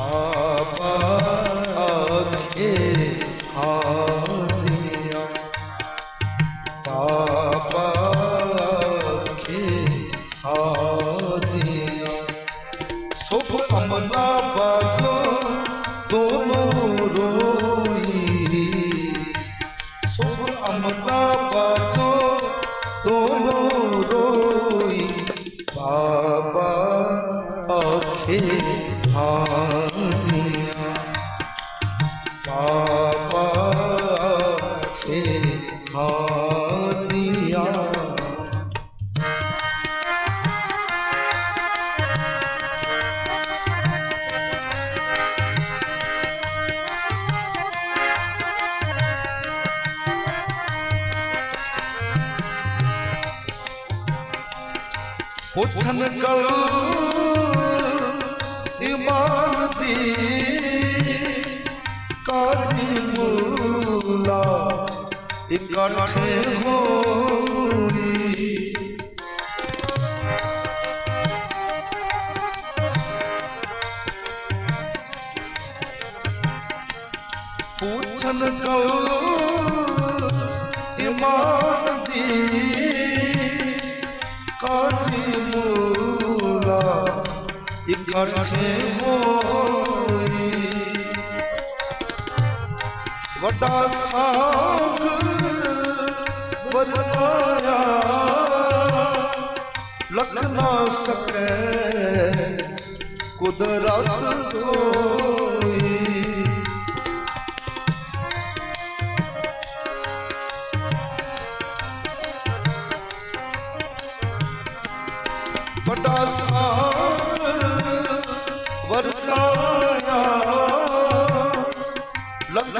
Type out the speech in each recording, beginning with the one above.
ਬਾਬਾ ਪੁੱਛਨ ਕਲ ਇਮਾਨ ਦੀ ਕਾਜੀ ਮੁਲਾ ਇਕੱਠੇ ਹੋਈ ਪੁੱਛਨ ਕਲ ਇਮਾਨ ਦੀ ਕਾਜੀ ਮੂਲਾ ਇਕੱਠੇ ਹੋਈ ਵੱਡਾ ਸਾਗ ਵਰਤਾਇਆ ਲਖ ਨਾ ਸਕੈ ਕੁਦਰਤ ਹੋਈ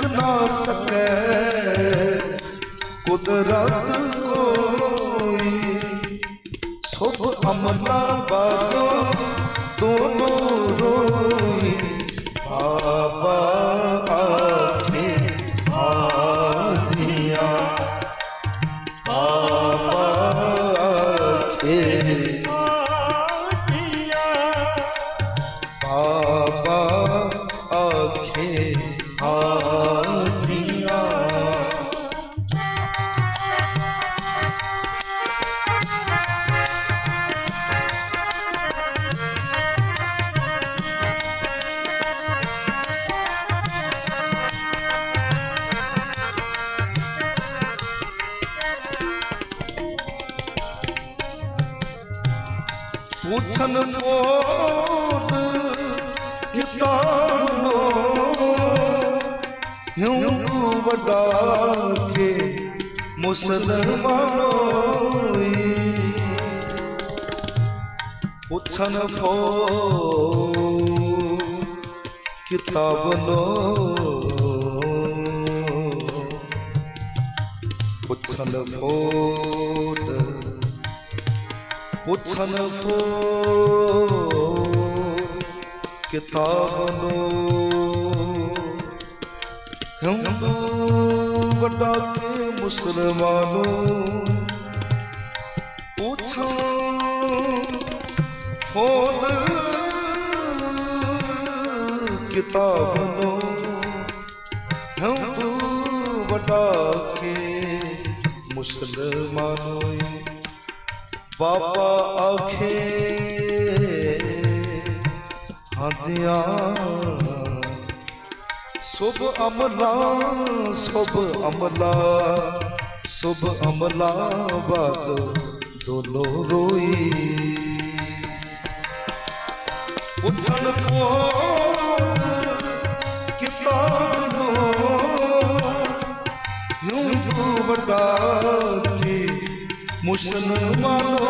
ਲਖ ਨਾ ਸਕੈ। ਕੁਦਰਤ ਕੋਈ ਸੁਭ ਅਮਨਾ ਬਾਜੋ, ਦੋਨੋ ਰੋਈ। ਬਾਬਾ ਆਖੇ ਹਾਜ਼ੀਆਂ ਬਾਬਾ ਆਖੇ ਬਾਬਾ ਆਖੇ ਹਾਜ਼ੀਆਂ ਪੁੱਛਨ ਫੋਨ ਨੂੰ ਹਿੰਦੂ ਵੱਡਾ ਕੇ ਮੁਸਲਮਾਨੋ ਪੁੱਛਨ ਫੋ ਕਿਤਾਬਨੋ ਪੁੱਛਨ ਫੋਟ ਪੁੱਛਨ ਫੋ ਕਿਤਾਬ ਨੂੰ। ਹਿੰਦੂ ਵੱਡਾ ਕੇ ਮੁਸਲਮਾਨੋ, ਪੁੱਛਾਂ ਫੋਨ ਕਿਤਾਬ ਨੂੰ। ਹਿੰਦੂ ਵੱਡਾ ਕੇ ਮੁਸਲਮਾਨੋ ਬਾਬਾ ਆਖੇ ਹਾਂਜੀਆਂ। ਸੁਭ ਅਮਲਾ ਸੁਭ ਅਮਲਾ। ਸੁਭ ਅਮਲਾ ਬਾਜ ਦੋਨੋਂ ਰੋਈ। ਉਛਣ ਫੋਨ ਕਿਤਾਬ ਨੂੰ ਹਿੰਦੂ ਵੱਡਾ ਮੁਸਲਮਾਨੋ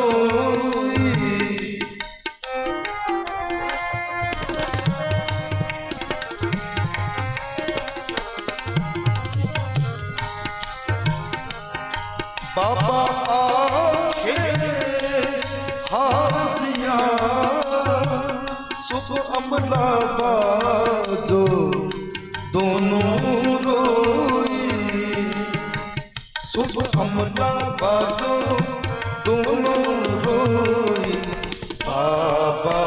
ਬਾਬਾ ਆਖੇ ਹਾਜ਼ੀਆਂ ਸੁਭ ਅਮਲਾ ਬਾਜੋ ਦੋਨੋਂ ਰੋਈ ਸੁਭ ਅਮਨਾ ਬਾਜੋ ਤੁਮਨੂੰ ਰੋਈ ਬਾਬਾ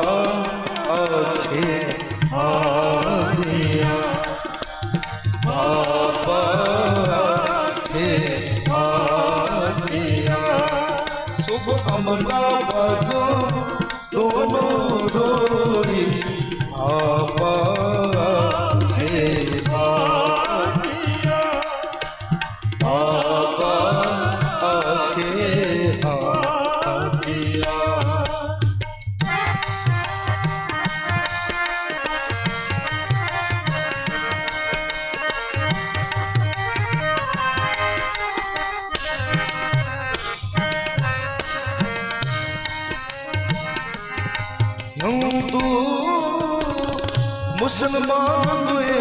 ਸੁਭ ਅਮਨਾ ਮੁਸਲਮਾਨ ਦੁਏ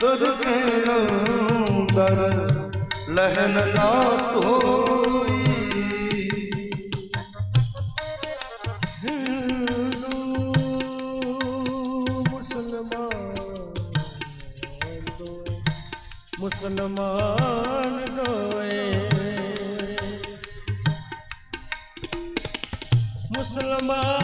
ਦਰ ਕੇ ਅੰਦਰ ਲਹਿਨ ਨਾ ਢੋਈ ਮੁਸਲਮਾਨ ਮੁਸਲਮਾਨ ਦੋਏ ਮੁਸਲਮਾਨ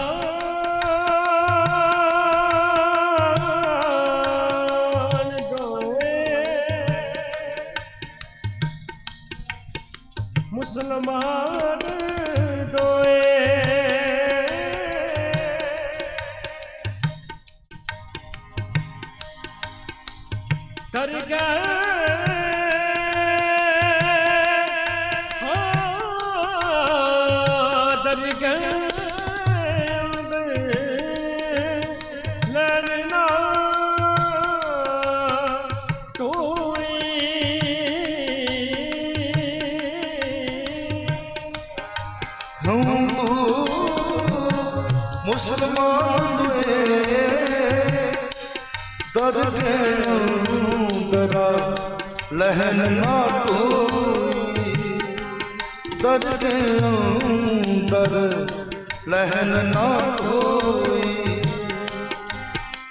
ਮੁਸਲਮਾਨ ਦੋਏ ਲਹਿਨ ਨਾ ਢੋਈ ਦਰ ਅੰਦਰ ਲਹਿਨ ਨਾ ਢੋਈ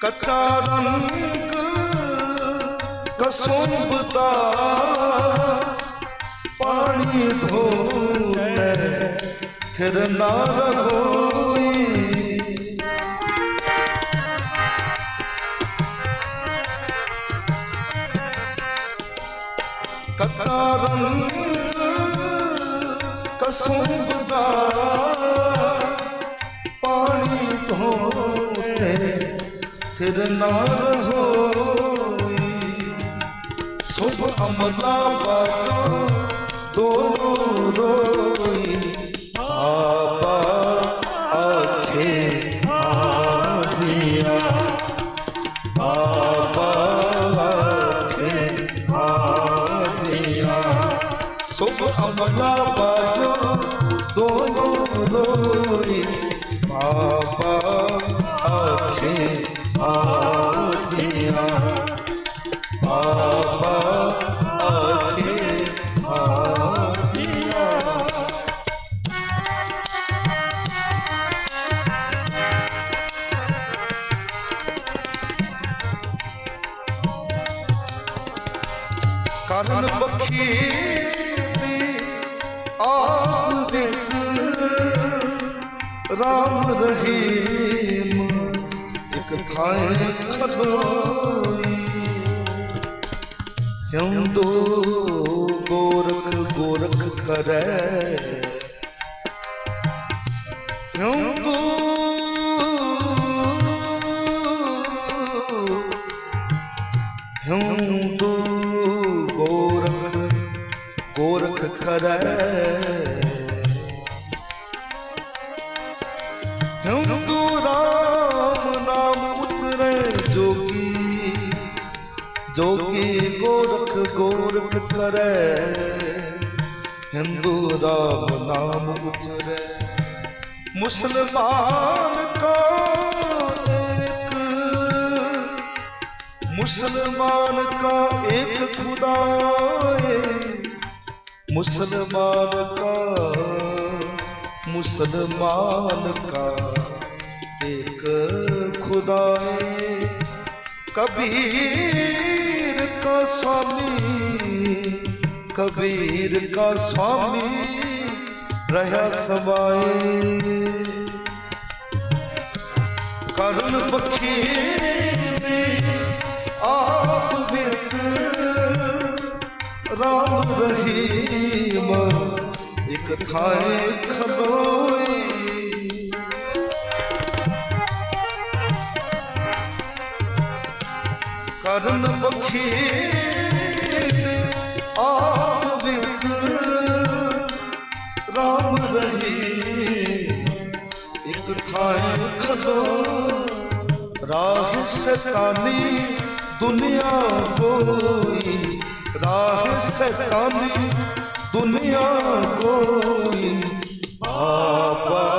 ਕੱਚਾ ਰੰਗ ਕਸੂਬਦਾ ਪਾਣੀ ਧੋਲੇ ਫਿਰ ਨਾ ਰਗੋਈ ਕੱਚਾ ਰੰਗ ਕਸੂਬਦਾ ਪਾਣੀ ਧੋਤੇ ਤੇਰੇ ਨਾਲ ਰਗੋਈ ਸੁਭ ਅਮਲਾ ਬਾਚੋ ਦੋਨੋਂ ਰੋ ਅਮਲਾ ਰਾਮ ਰਹੀਮ ਇੱਕ ਥਾਂ ਖਲੋਈ ਹਿੰਦੂ ਗੋਰਖ ਗੋਰਖ ਕਰੈ? ਹਿੰਦੂ ਹਿੰਦੂ ਗੋਰਖ ਗੋਰਖ ਕਰੈ? जोगी गोरख गोरख करे हिंदू राम नाम उचरे मुसलमान को एक मुसलमान का एक खुदा मुसलमान का मुसलमान का एक खुदा है कभी का स्वामी कबीर का स्वामी रहा समाए करुण पखीर ने आप बिच राम रहीम एक थाए खलो ਬਖੀਲੇ ਆਪ ਵਿੱਚ ਰਾਮ ਰਹੀਮ ਇੱਕ ਥਾਂ ਖਲੋ ਰਾਹ ਸਤਾਨੀ ਦੁਨੀਆ ਕੋਈ। ਰਾਹ ਸਤਾਨੀ ਦੁਨੀਆ ਕੋਈ। ਬਾਬਾ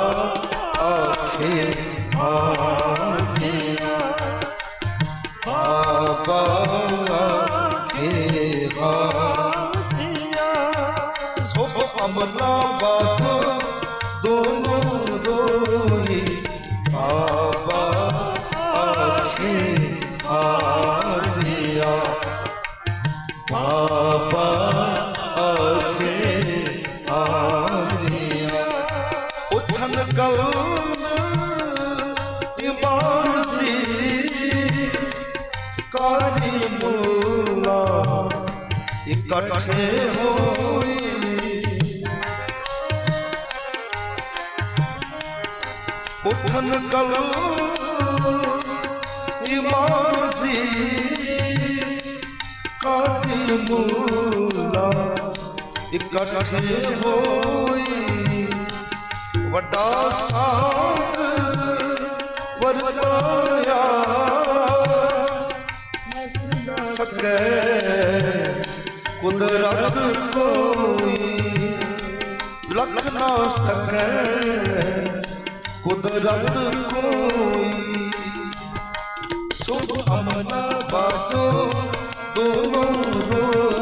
ਇਕੱਠੇ ਹੋਈ ਉਠਨ ਕਲ ਇਮਾਨ ਦੀ ਕਾਜੀ ਮੁੱਲਾ ਇਕੱਠੇ ਹੋਈ। ਵੱਡਾ ਸਾਗ ਵਰਤਾਇਆ। ਸਕੈ ਕੁਦਰਤ ਕੋਈ ਲਖ ਨਾ ਸਕੈ। ਕੁਦਰਤ ਕੋਈ ਸੁਭ ਅਮਨ ਬਾਜੋ ਦੋਨੋਂ ਰੋਈ